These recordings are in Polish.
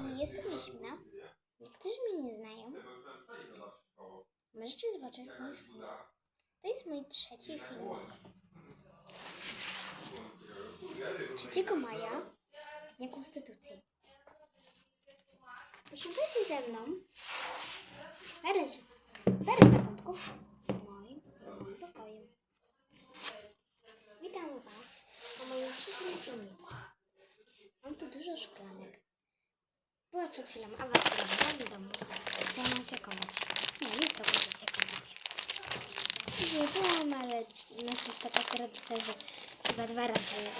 I jestem Jaśmina. Niektórzy mnie nie znają. Możecie zobaczyć mój film. To jest mój trzeci filmik. 3 maja, Dnia Konstytucji. Posłuchajcie ze mną parę, parę zakątków w moim pokoju. Witam Was na moim trzecim filmiku. Mam tu dużo szklanek. Była przed chwilą awantura w moim domu. Chciałam się kąpać. Nie, jutro będę się kąpać. Nie byłam, ale nas jest taka tradycja, że trzeba dwa razy.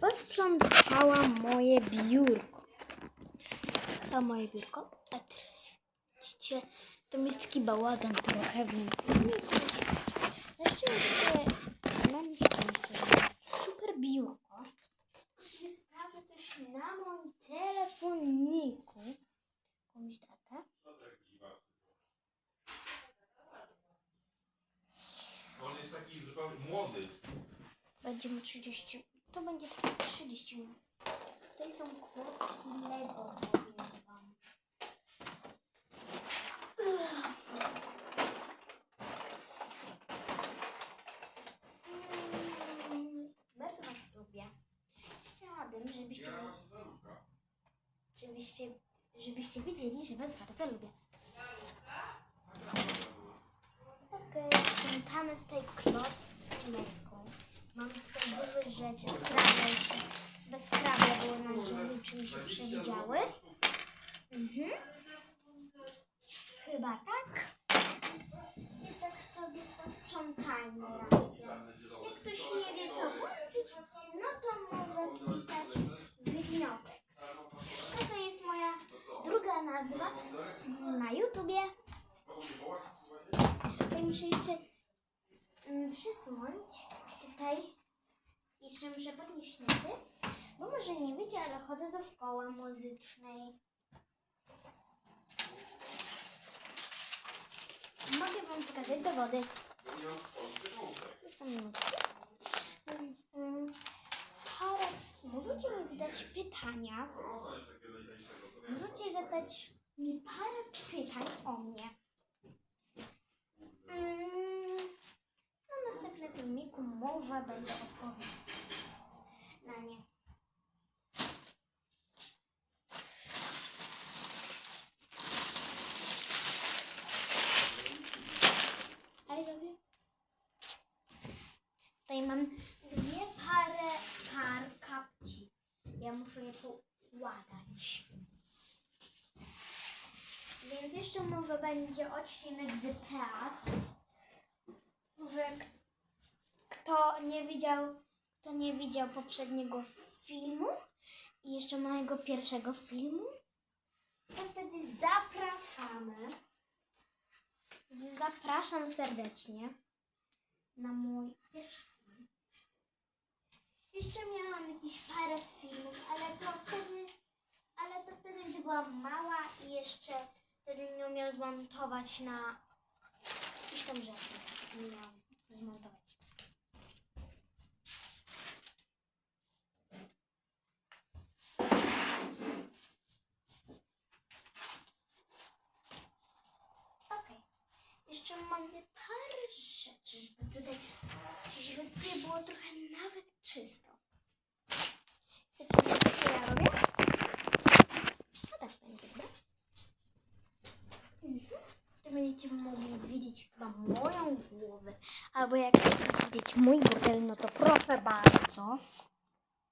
Posprzątałam moje biurko. To moje biurko. A teraz widzicie, tam jest taki bałagan trochę, więc na szczęście mam szczęście, super biurko. Też na moim telefoniku. Jakąś datę. On jest taki zupełnie młody. Będzie mu 30. To będzie trwać 30 minut. To są klocki Lego, powiem wam. Mm, Bardzo was lubię. Chciałabym, żebyście, żebyście, żebyście wiedzieli, że was bardzo lubię. Okej, sprzątamy tutaj klocki Lego. Mam tutaj dużo rzeczy, jeszcze. Bez skrable było na niczym się przewidziały. Mhm. Chyba tak. Wiecie, ale chodzę do szkoły muzycznej. Mogę wam pokazać dowody. To są nutki. Parę, możecie mi zadać pytania. Możecie zadać mi parę pytań o mnie. Mm, na następnym filmiku może będę odpowiedzieć na nie. Ale robię. Tutaj mam dwie pary par kapci. Ja muszę je poukładać. Więc jeszcze może będzie odcinek z teatr. Może kto nie widział, kto nie widział poprzedniego filmu i jeszcze mojego pierwszego filmu, to wtedy zapraszamy. Zapraszam serdecznie na mój pierwszy. Jeszcze miałam jakieś parę filmów, ale to wtedy, ale to wtedy, gdy byłam mała i jeszcze wtedy nie umiałam zmontować na jakieś tam rzeczy. Nie umiałam zmontować. Jeszcze mamy parę rzeczy, żeby tutaj, żeby tutaj było trochę nawet czysto. Chcecie wiedzieć, co ja robię? No tak będzie, dobra? Mhm. To będziecie mogli widzieć chyba moją głowę. Albo jak chcecie widzieć mój burdel, no to proszę bardzo.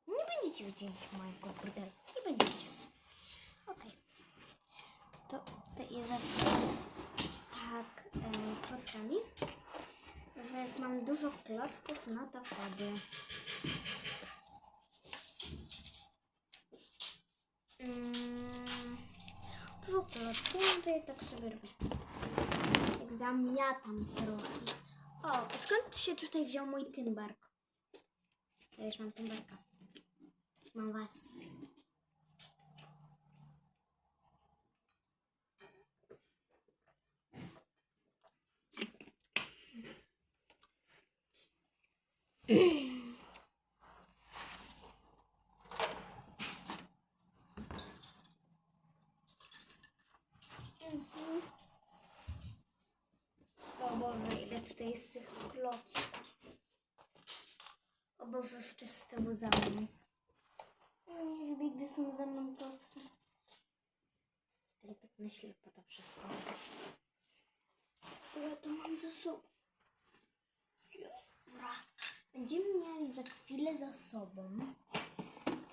Nie będziecie widzieć mojego burdelu. Nie będziecie. Okej. To, to zacznę tak em, klockami. Że jak mam dużo klocków, no to wtedy... Mm, dużo klocków, no to ja tak sobie robię. Zamiatam trochę. O, skąd się tutaj wziął mój tymbark? Ja już mam tymbarka. Mam was. z Boże, jeszcze z tyłu za mną jest. Ja Nie lubię, gdy są za mną klocki. Ale tak na ślepo to wszystko. Ja to mam za sobą. Dobra. Będziemy mieli za chwilę za sobą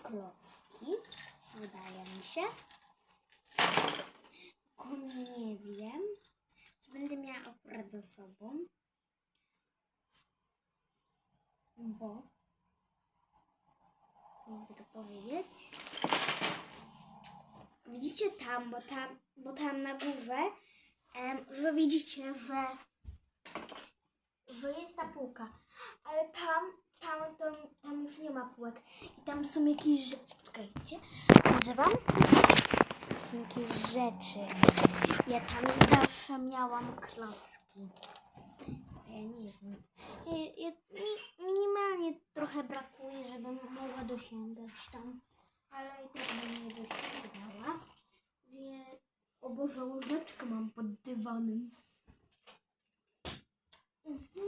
klocki. Wydaje mi się. Tylko nie wiem, czy będę miała akurat za sobą. Bo. Mogę to powiedzieć. Widzicie tam, bo tam, bo tam na górze, em, że widzicie, że, że jest ta półka. Ale tam, tam, to, tam już nie ma półek. I tam są jakieś rzeczy. Poczekajcie, że wam? Tam są jakieś rzeczy. Ja tam zawsze miałam klocki. Ja, mi, minimalnie trochę brakuje, żebym mogła dosięgać tam. Ale i tak bym nie dosięgała. Wie... O Boże, łyżeczkę mam pod dywanem. Mhm.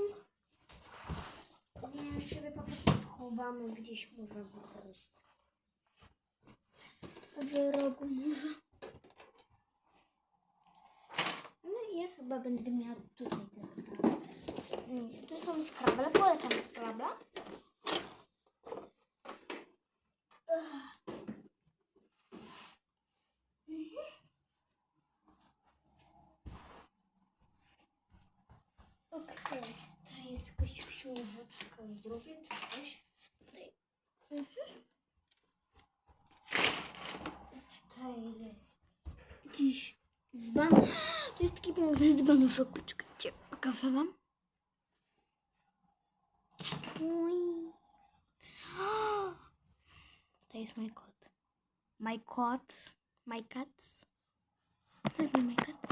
Więc sobie po prostu schowamy gdzieś może w rogu. W rogu może. No i ja chyba będę miała tutaj te skrable. Tu są skrable, polecam skrabla. Ugh. Mhm. Okej, tutaj jest jakaś książeczka zdrowia czy coś. Tutaj. Mhm. Tutaj jest jakiś dzban. To jest taki piękny dzbanuszek. Poczekajcie, pokażę wam. Ui. To jest mój kot. My kot. My cats. To jest my cats.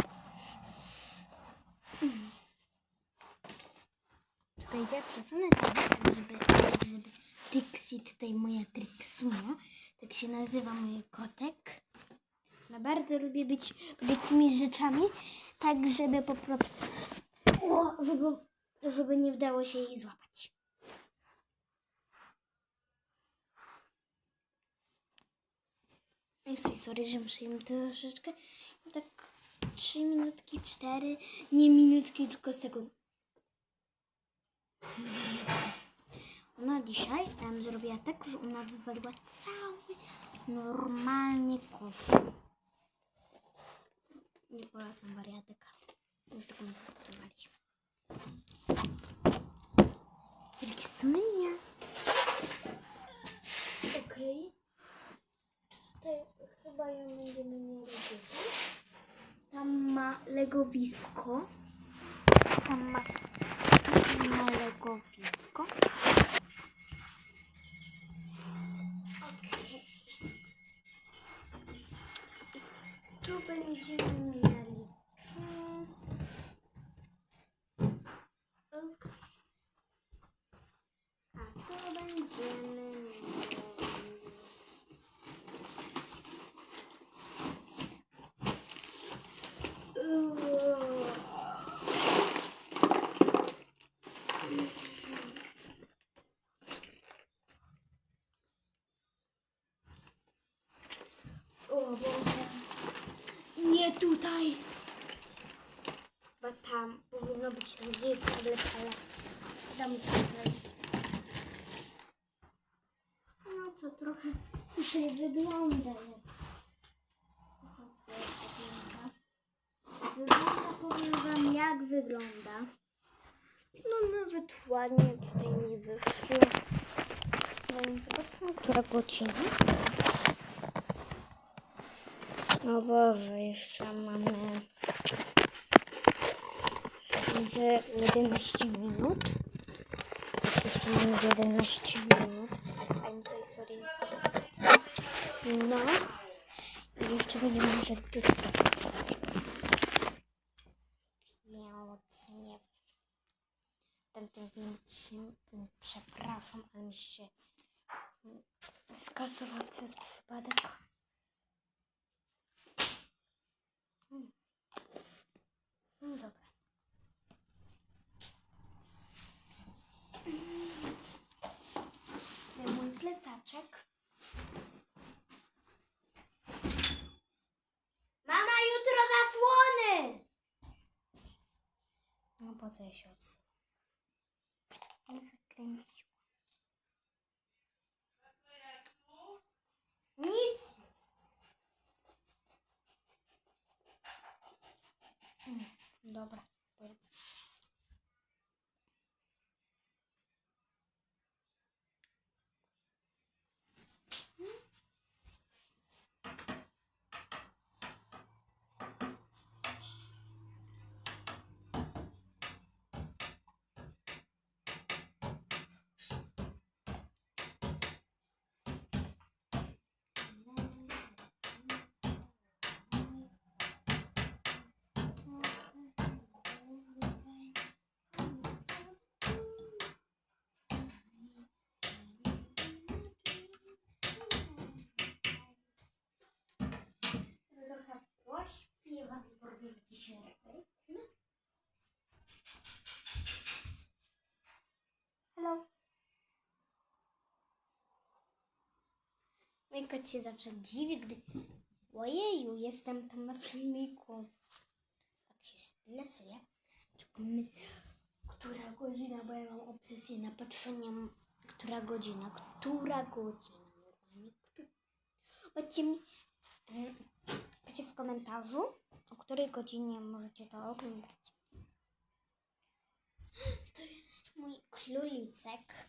Mm. Czekajcie, przesunę to tak, żeby, tak, żeby Trixie, tutaj moja Trixunia, tak się nazywa mój kotek. No bardzo lubię być takimi rzeczami, tak żeby po prostu, o, żeby, żeby nie udało się jej złapać. Jezu, sorry, że muszę im troszeczkę, tak trzy minutki, cztery, nie minutki, tylko sekund. Ona dzisiaj em, zrobiła tak, że ona wywaliła cały normalnie kosz. Nie polecam wariatek. Już taką zapatrywaliśmy. Triksunia. Okej. Tutaj chyba ją będziemy mieli gdzieś. Tam ma legowisko. Tam ma, tu ma legowisko. Boże. Nie tutaj. Bo tam powinno być tam, gdzie jest tablet, ale dam tutaj. No co, trochę tutaj wygląda. Wygląda, powiem wam jak wygląda. No nawet ładnie tutaj mi wyszło. No i zobaczmy, która godzina. O Boże, jeszcze mamy z 11 minut. Jeszcze mamy z 11 minut. I'm so sorry. No. I jeszcze będziemy musieli tutaj pracować. Więc. Tamten film, ten, przepraszam, ale mi się skasował przez przypadek. No dobra. Po co ja się odsyłam? Nie zakręciła. Nic. Mm, dobra, polecam. Trochę pośpiewam i porobię jakiś rytm. Hello. Mój kot się zawsze dziwi, gdy... Ojeju, jestem tam na filmiku. Tak się stresuje. Czekam, która godzina, bo ja mam obsesję na patrzeniem, która godzina, która godzina. Powiedzcie mi, Piszcie w komentarzu, o której godzinie możecie to oglądać. To jest mój królicek.